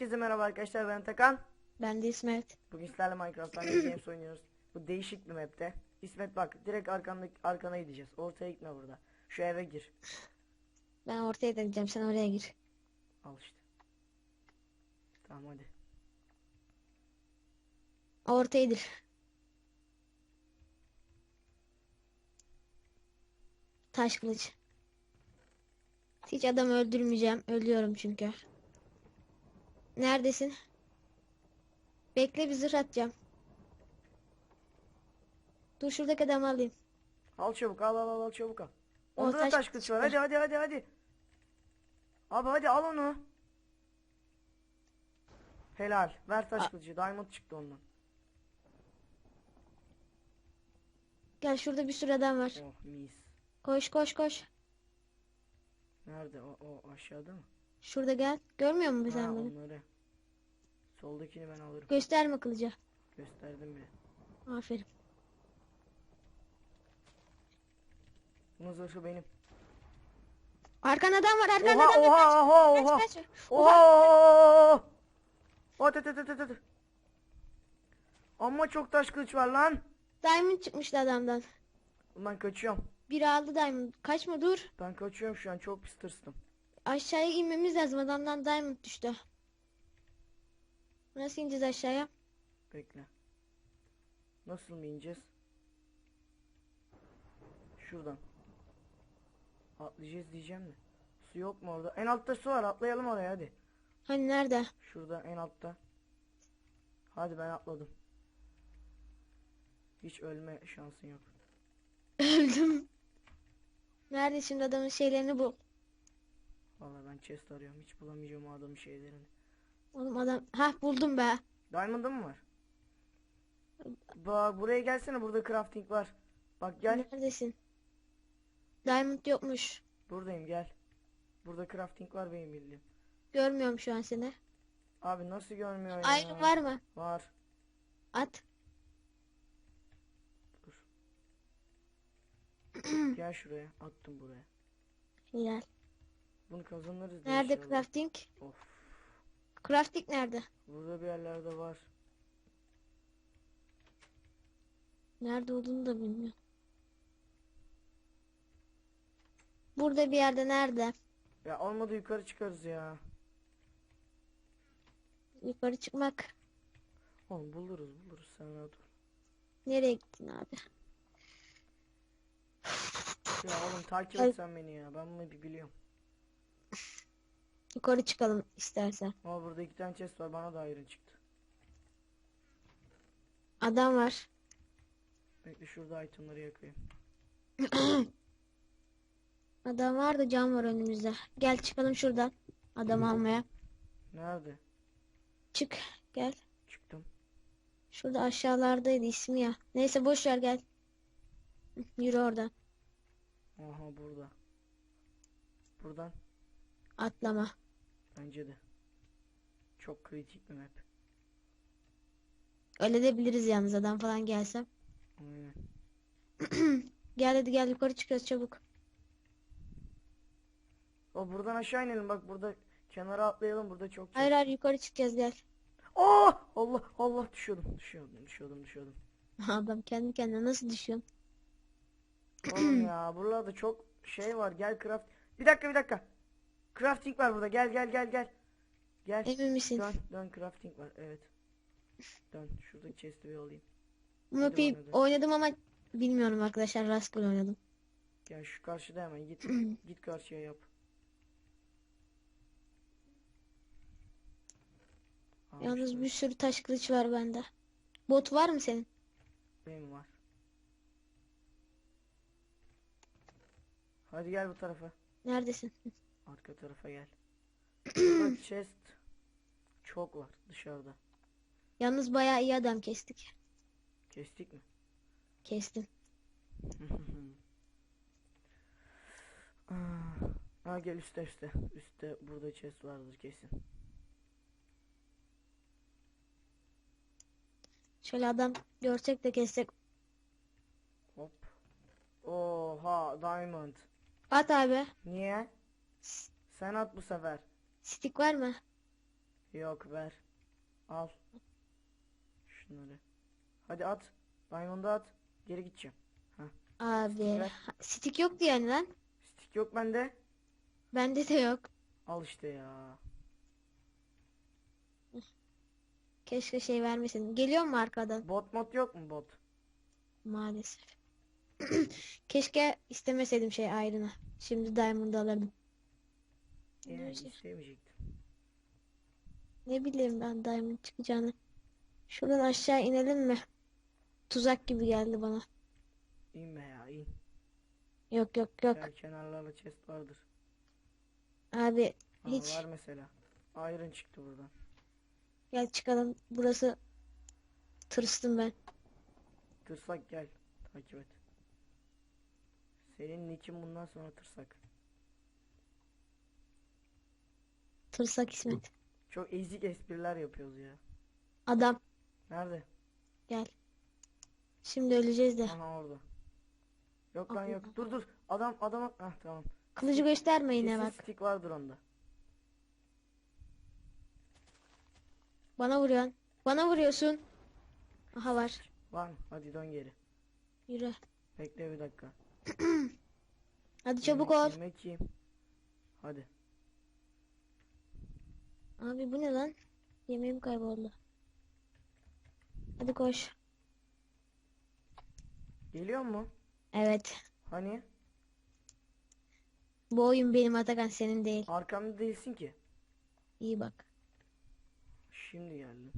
Herkese merhaba arkadaşlar ben Takan. Ben de İsmet. Bugün sizlerle Minecraft Hunger Games oynuyoruz. Bu değişik bir map'te. İsmet bak direkt arkandaki arkana gideceğiz. Ortaya gitme burada. Şu eve gir. Ben ortaya da gideceğim. Sen oraya gir. Al işte. Tamam hadi. Ortaydır. Taş kılıç. Hiç adam öldürmeyeceğim. Ölüyorum çünkü. Neredesin? Bekle bir zırh atacağım. Dur şuradaki adamı alayım. Al çabuk al al al, al çabuk al. Onda da taş taş kılıç var. Hadi hadi hadi hadi. Abi hadi al onu. Helal. Ver taş A- kılıcı. Diamond çıktı ondan. Gel şurada bir sürü adam var. Oh mis. Koş koş koş. Nerede? O, o aşağıda mı? Şurada gel. Görmüyor musun sen beni? onları. Soldakini ben alırım. Gösterme kılıcı. Gösterdim bile. Aferin. Bunun zırhı benim. Arkan adam var. Arkan Oha adam var. oha oha oha. Kaç, kaç. Oha! O tı tı tı tı tı tı. Amma çok taş kılıç var lan. Diamond çıkmıştı adamdan. Ben kaçıyorum. Biri aldı diamond. Kaçma dur. Ben kaçıyorum şu an çok pis tırstım. Aşağıya inmemiz lazım. Adamdan diamond düştü. Nasıl ineceğiz aşağıya? Bekle. Nasıl mı ineceğiz? Şuradan. Atlayacağız diyeceğim de. Su yok mu orada? En altta su var atlayalım oraya hadi. Hani nerede? Şurada en altta. Hadi ben atladım. Hiç ölme şansın yok. Öldüm. Nerede şimdi adamın şeylerini bul. Vallahi ben chest arıyorum. Hiç bulamayacağım adamın şeylerini. Oğlum adam. Hah buldum be. Diamond'ın mı var? Bak buraya gelsene burada crafting var. Bak gel. Neredesin? Diamond yokmuş. Buradayım gel. Burada crafting var benim bildiğim. Görmüyorum şu an seni. Abi nasıl görmüyor ya? Iron var mı? Var. At. Dur. gel şuraya. Attım buraya. Gel. Bunu kazanırız Nerede inşallah. crafting? Of. Crafting nerede? Burada bir yerlerde var. Nerede olduğunu da bilmiyorum. Burada bir yerde nerede? Ya olmadı yukarı çıkarız ya. Yukarı çıkmak. Oğlum buluruz buluruz sen rahat ol. Nereye gittin abi? Ya oğlum takip Ay. etsen beni ya. Ben bunu bir biliyorum. Yukarı çıkalım istersen. Ama burada iki tane chest var. Bana da ayrı çıktı. Adam var. Bekle şurada itemları yakayım. Adam var da cam var önümüzde. Gel çıkalım şuradan. Adam almaya. Nerede? Çık. Gel. Çıktım. Şurada aşağılardaydı ismi ya. Neyse boş ver gel. Yürü oradan. Aha burada. Buradan Atlama. Bence de. Çok kritik bir map. Öyle de biliriz yalnız adam falan gelsem. Aynen. Gel hadi gel yukarı çıkıyoruz çabuk. O buradan aşağı inelim bak burada kenara atlayalım burada çok Hayır hayır yukarı çıkacağız gel. Aa! Allah Allah düşüyordum düşüyordum düşüyordum düşüyordum. Adam kendi kendine nasıl düşüyorsun? Oğlum ya buralarda çok şey var gel craft. Bir dakika bir dakika. Crafting var burada gel gel gel gel. Gel. Emin misin? Dön dön crafting var evet. Dön şuradaki chest'i bir alayım. Bu map'i bana de. oynadım ama bilmiyorum arkadaşlar rastgele oynadım. Gel şu karşıda hemen git. git karşıya yap. Al Yalnız işte, bir sürü taş kılıç var bende. Bot var mı senin? benim var. Hadi gel bu tarafa. Neredesin? Arka tarafa gel. Burada chest çok var dışarıda. Yalnız bayağı iyi adam kestik. Kestik mi? Kestim. Ah, Ha gel üstte üstte. Üstte burada chest vardır kesin. Şöyle adam görsek de kessek. Hop. Oha diamond. At abi. Niye? Sen at bu sefer. Stick var mı? Yok ver. Al. Şunları. Hadi at. Diamond'ı at. Geri gideceğim. Abi Ver. stick yoktu yani lan. Stick yok bende. Bende de yok. Al işte ya. Keşke şey vermeseydin. Geliyor mu arkadan? Bot mod yok mu bot? Maalesef. Keşke istemeseydim şey ayrına. Şimdi Diamond alırdım. Neyse. istemeyecektim. Ne bileyim ben Diamond çıkacağını. Şuradan aşağı inelim mi? Tuzak gibi geldi bana. İnme ya in. Yok yok yok. Gel kenarlarda chest vardır. Abi Aa, hiç. var mesela. Iron çıktı buradan. Gel çıkalım. Burası tırstım ben. Tırsak gel. Takip et. Senin için bundan sonra tırsak. Tırsak İsmet. Çok ezik espriler yapıyoruz ya. Adam Nerede? gel. Şimdi öleceğiz de. Aha orada. Yok lan yok. Dur dur. Adam adam. Ah tamam. Kılıcı gösterme yine Kesin bak. stick vardır onda. Bana vuruyorsun. Bana vuruyorsun. Aha var. Var mı? Hadi dön geri. Yürü. Bekle bir dakika. Hadi çabuk ol. Yemek yiyeyim. Hadi. Abi bu ne lan? Yemeğim kayboldu. Hadi koş. Geliyor mu? Evet. Hani? Bu oyun benim Atakan senin değil. Arkamda değilsin ki. İyi bak. Şimdi geldim.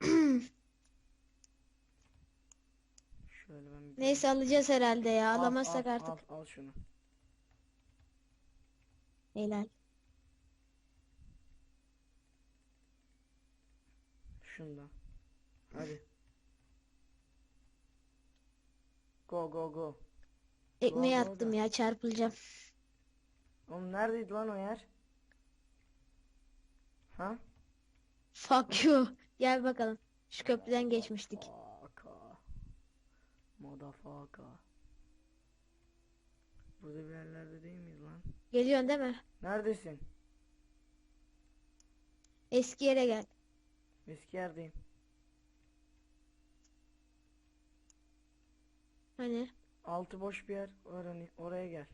Şöyle ben bir Neyse alacağız herhalde ya. Al, Alamazsak al, artık. Al, al şunu. Helal. Şundan. Hadi. Go go go. Ekmeği attım ya çarpılacağım. Oğlum neredeydi lan o yer? Ha? Fuck you. Gel bakalım. Şu köprüden geçmiştik. Faka. Motherfucker. Burada bir yerlerde değil miyiz lan? Geliyorsun değil mi? Neredesin? Eski yere gel. Eski yerdeyim. Hani Altı boş bir yer var hani oraya gel.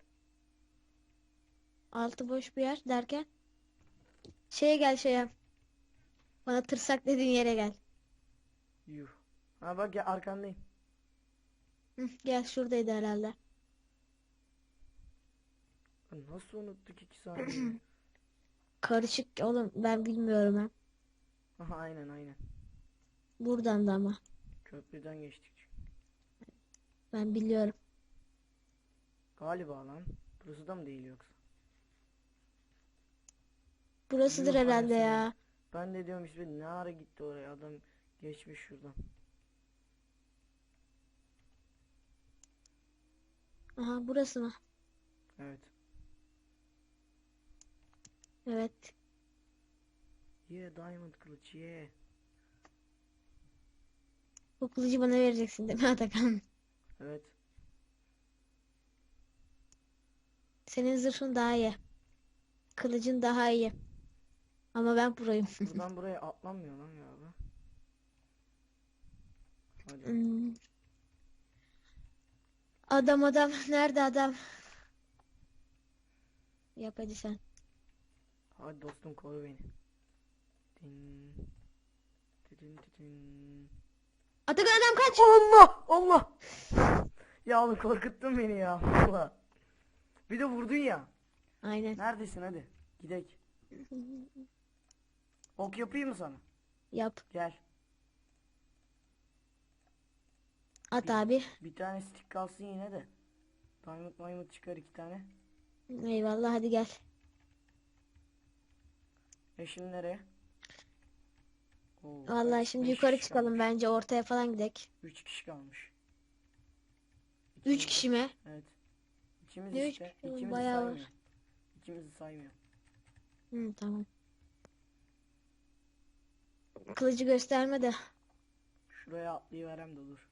altı boş bir yer derken. Şeye gel şeye. Bana tırsak dediğin yere gel. Yuh. Ha bak ya arkandayım. Hı, gel şuradaydı herhalde. Nasıl unuttuk iki saniye? Karışık oğlum ben bilmiyorum ha. Aha aynen aynen. Buradan da ama. Köprüden geçtik. Ben biliyorum. Galiba lan. Burası da mı değil yoksa? Burasıdır Yuh herhalde ya. Ben de diyorum işte ne ara gitti oraya adam geçmiş şuradan. Aha burası mı? Evet. Evet. Ye diamond kılıç ye. Bu kılıcı bana vereceksin değil mi Atakan? Evet. Senin zırhın daha iyi. Kılıcın daha iyi. Ama ben proyum. Buradan buraya atlanmıyor lan galiba. Hadi. Hmm. Adam adam. Nerede adam? Yap hadi sen. Hadi dostum koru beni. Atakan adam kaç! Allah! Allah! Ya oğlum korkuttun beni ya. Allah. Bir de vurdun ya. Aynen. Neredesin hadi. Gidek. Ok yapayım mı sana? Yap. Gel. At abi. Bir tane stick kalsın yine de. Diamond diamond çıkar iki tane. Eyvallah hadi gel. E şimdi nereye? Oo, Vallahi şimdi yukarı çıkalım kalmış. bence ortaya falan gidek. Üç kişi kalmış. Üç İkimiz- kişi mi? Evet. İkimiz Ne üç işte. oğlum, İkimizi bayağı var. saymıyor. İkimizi saymıyor. Hı, tamam. Kılıcı gösterme de. Şuraya atlayıverem de dur.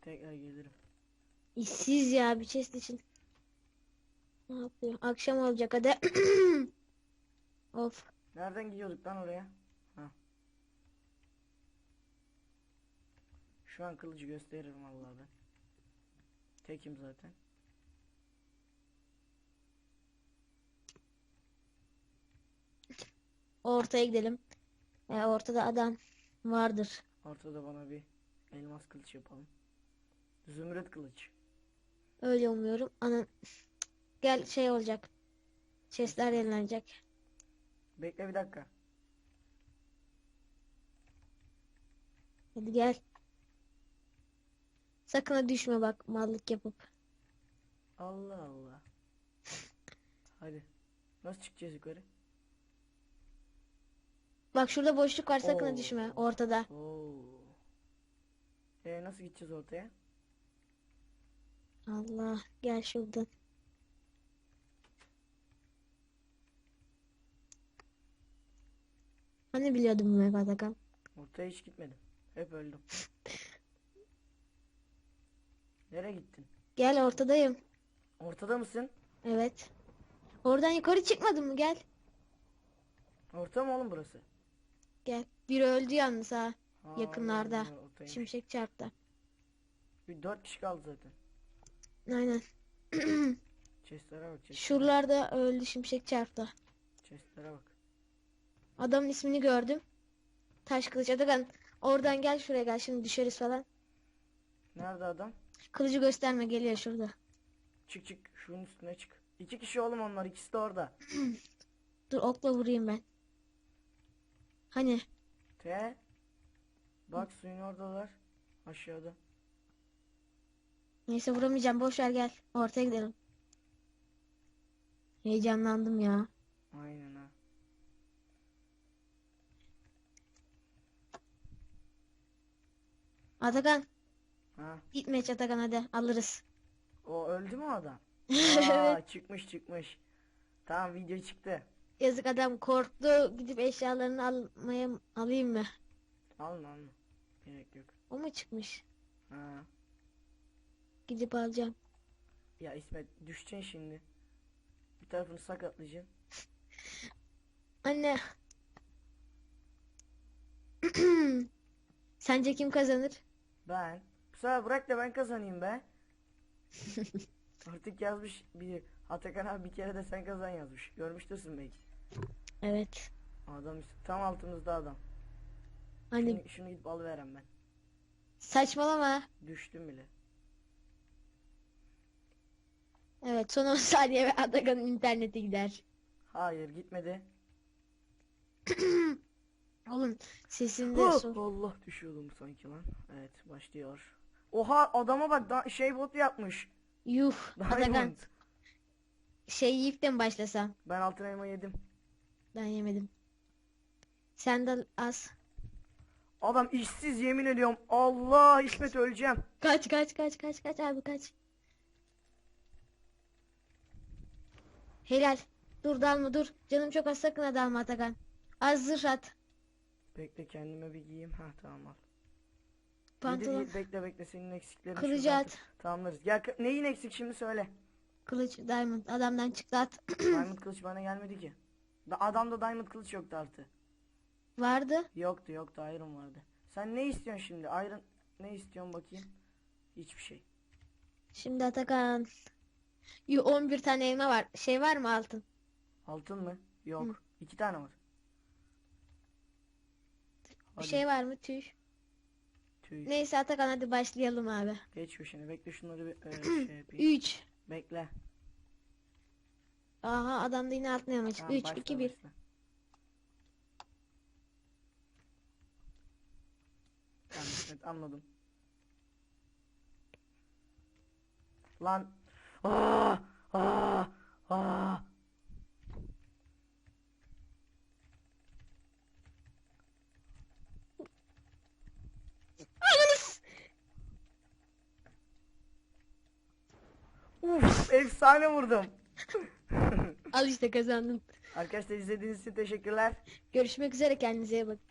Tekrar gelirim. İşsiz ya bir chest için. Ne yapıyor? Akşam olacak hadi. Of. Nereden gidiyorduk lan oraya? Şu an kılıcı gösteririm vallahi ben. Tekim zaten. Ortaya gidelim. Ee, ortada adam vardır. Ortada bana bir elmas kılıç yapalım. Zümrüt kılıç. Öyle umuyorum. Ana gel şey olacak. Chestler yenilenecek. Bekle bir dakika. Hadi gel. Sakın ha düşme bak mallık yapıp. Allah Allah. Hadi. Nasıl çıkacağız yukarı? Bak şurada boşluk var sakın ha Oo. düşme ortada. Oo. E nasıl gideceğiz ortaya? Allah gel şuradan. Hani biliyordum bu Hakan? Ortaya hiç gitmedim. Hep öldüm. Nereye gittin? Gel ortadayım. Ortada mısın? Evet. Oradan yukarı çıkmadın mı? Gel. Orta mı oğlum burası? Gel. Biri öldü yalnız ha. Ha, Yakınlarda. ortaymış. Şimşek çarptı. Bir dört kişi kaldı zaten. Aynen. Chestlere bak. Chestlere. Şuralarda öldü şimşek çarptı. Chestlere bak. Adamın ismini gördüm. Taş kılıç Atakan. Oradan gel şuraya gel şimdi düşeriz falan. Nerede adam? Kılıcı gösterme geliyor şurada. Çık çık. Şunun üstüne çık. İki kişi oğlum onlar. ikisi de orada. Dur okla vurayım ben. Hani T. Bak suyun oradalar. Aşağıda. neyse vuramayacağım boş ver gel. Ortaya gidelim. Heyecanlandım ya. Aynen ha. Atakan Ha. gitme hiç Atakan hadi alırız. O öldü mü o adam? Evet. Aa, çıkmış çıkmış. Tamam video çıktı. Yazık adam korktu. Gidip eşyalarını almaya alayım mı? Alma alma. Gerek yok. O mu çıkmış? Ha. Gidip alacağım. Ya İsmet düşeceksin şimdi. Bir tarafını sakatlayacaksın. Anne. Sence kim kazanır? Ben. Sefer bırak da ben kazanayım be. Artık yazmış biri. Atakan abi bir kere de sen kazan yazmış. Görmüştürsün belki. Evet. Adam tam altımızda adam. Hani Şunu, şunu gidip alıverem ben. saçmalama. Düştüm bile. Evet son 10 saniye ve Atakan'ın internete gider. Hayır gitmedi. Oğlum sesinde Oh, sor. Allah düşüyordum sanki lan. Evet başlıyor. Oha adama bak da- şey bot yapmış. Yuh Atakan Diamond. şey yiyip de mi başlasam? Ben altın elma yedim. Ben yemedim. Sen de az. Adam işsiz yemin ediyorum. Allah İsmet öleceğim. Kaç kaç kaç kaç kaç abi kaç. Helal. Dur dalma dur. Canım çok az sakın ha dalma Atakan. Az zırh at. Bekle kendime bir giyeyim. Ha tamam al. Pantolon. Yedi, bekle bekle senin eksiklerin Kılıcı şuradan at. Tamamlarız. Gel neyin eksik şimdi söyle. Kılıç diamond adamdan çıktı at. Diamond kılıç bana gelmedi ki. Da adamda diamond kılıç yoktu artı. Vardı. Yoktu yoktu iron vardı. Sen ne istiyorsun şimdi? Iron ne istiyorsun bakayım? Hiçbir şey. Şimdi Atakan. Yu 11 tane elma var. Şey var mı altın? Altın mı? Yok. İki tane var. Bir Hadi, şey var mı? Tüy. Tüy. Neyse Atakan hadi başlayalım abi. Geç köşene. Bekle şunları bir e, şey yapayım. 3. Bekle. Aha adamda yine altın elma çıktı. Tamam, 3 başla, 2 1. başla. Tamam İsmet anladım. Lan. Aa! Aa! Aa! Efsane vurdum. Al işte kazandın. Arkadaşlar izlediğiniz için teşekkürler. Görüşmek üzere kendinize iyi bakın.